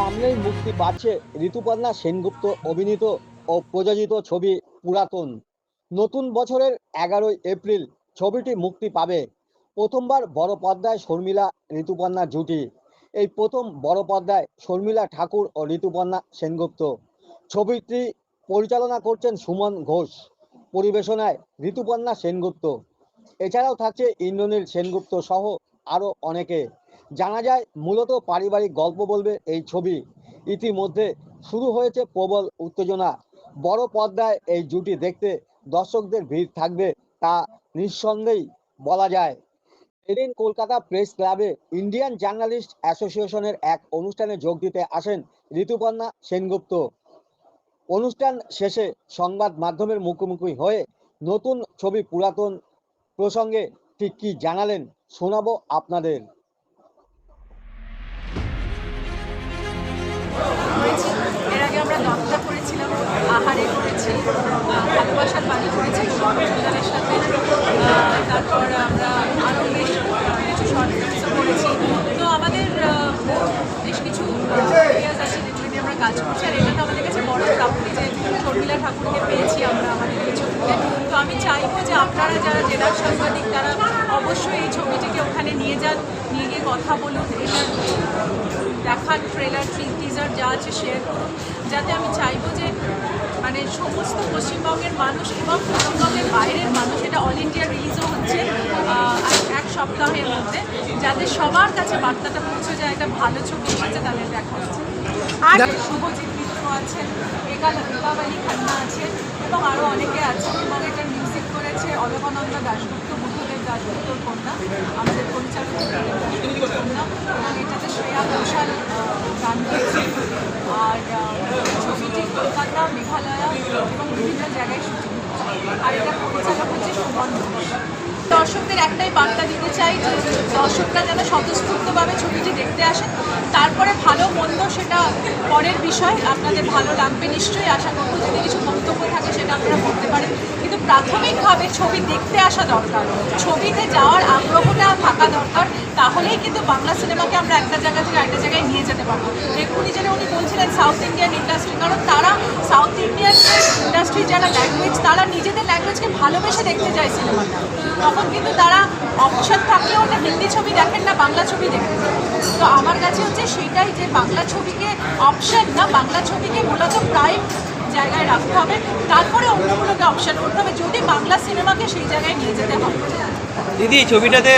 সামনেই মুক্তি পাচ্ছে ঋতুপর্ণা সেনগুপ্ত অভিনীত ও প্রযোজিত ছবি পুরাতন। নতুন বছরের এগারোই এপ্রিল ছবিটি মুক্তি পাবে। প্রথমবার বড় পর্দায় শর্মিলা, ঋতুপর্ণা জুটি। এই প্রথম বড় পর্দায় শর্মিলা ঠাকুর ও ঋতুপর্ণা সেনগুপ্ত। ছবিটি পরিচালনা করছেন সুমন ঘোষ। পরিবেশনায় ঋতুপর্ণা সেনগুপ্ত। এছাড়াও থাকছে ইন্দ্রনীল সেনগুপ্ত সহ আরও অনেকে। জানা যায়, মূলত পারিবারিক গল্প বলবে এই ছবি। ইতিমধ্যে শুরু হয়েছে প্রবল উত্তেজনা। বড় পর্দায় এই জুটি দেখতে দর্শকদের ভিড় থাকবে তা নিঃসন্দেহেই বলা যায়। এদিন কলকাতা প্রেস ক্লাবে ইন্ডিয়ান জার্নালিস্ট অ্যাসোসিয়েশনের এক অনুষ্ঠানে যোগ দিতে আসেন ঋতুপর্ণা সেনগুপ্ত। অনুষ্ঠান শেষে সংবাদ মাধ্যমের মুখোমুখি হয়ে নতুন ছবি পুরাতন প্রসঙ্গে ঠিক কি জানালেন শোনাবো আপনাদের। চাইব যে আপনারা যারা জেলার সাংবাদিক তারা অবশ্যই এই ছবিটিকে ওখানে নিয়ে যান নিয়ে গিয়ে কথা বলুন এটার দেখান ট্রেলার টিজার যা আছে শেয়ার করুন। যাতে আমি চাইব যে মানে সমস্ত পশ্চিমবঙ্গের মানুষ এবং পশ্চিমবঙ্গের বাইরের মানুষ এটা অল ইন্ডিয়া রিলিজও হচ্ছে এক- সপ্তাহের মধ্যে যাতে সবার কাছে বার্তাটা পৌঁছে যায় একটা ভালো ছবি এসেছে তাদের দেখা হচ্ছে। আর শুভজিৎ আছেন একাল একাবালি খান্না আছে এবং আরও অনেকে আছেন। এবং এটার মিউজিক করেছে, অলকানন্দ দাশগুপ্ত বুদ্ধদেব দাশগুপ্তর কন্যা, আমাদের পরিচালক কন্যা। এবং এটাতে শ্রেয়া ঘোষাল গান গেয়েছে আর ছবিটি কলকাতা, মেঘালয় এবং বিভিন্ন জায়গায় শুটিং আর এটা পরিচালক হচ্ছে সুমন ঘোষ। দর্শকদের একটাই বার্তা দিতে চাই যে দর্শকরা যেন স্বতঃস্ফূর্তভাবে ছবিটি দেখতে আসেন তারপরে ভালো, মন্দ সেটা পরের বিষয়। আপনাদের ভালো লাগবে নিশ্চয়ই। আশা করব যদি কিছু বক্তব্য থাকে সেটা আপনারা করতে পারেন। কিন্তু প্রাথমিকভাবে ছবি দেখতে আসা দরকার। ছবিতে যাওয়ার আগ্রহটা থাকা দরকার। তাহলেই কিন্তু বাংলা সিনেমাকে আমরা একটা জায়গা থেকে একটা জায়গায় নিয়ে যেতে পারব। এক্ষুনি যেটা উনি বলছিলেন সাউথ ইন্ডিয়ান ইন্ডাস্ট্রি কারণ তারা সাউথ ইন্ডিয়ান ইন্ডাস্ট্রি যারা ল্যাঙ্গুয়েজ তারা নিজেদের ল্যাঙ্গুয়েজকে ভালোবেসে দেখতে চায় সিনেমাটা। তখন কিন্তু তারা অপশন থাকলেও না, হিন্দি ছবি দেখেন না, বাংলা ছবি দেখেন তো আমার কাছে হচ্ছে সেটাই যে বাংলা ছবিকে অপশন না, বাংলা ছবিকে মূলত প্রাইম জায়গায় রাখতে হবে। তারপরে অন্যগুলোকে অপশন করতে হবে যদি বাংলা সিনেমাকে সেই জায়গায় নিয়ে যেতে হবে দিদি ছবিটাতে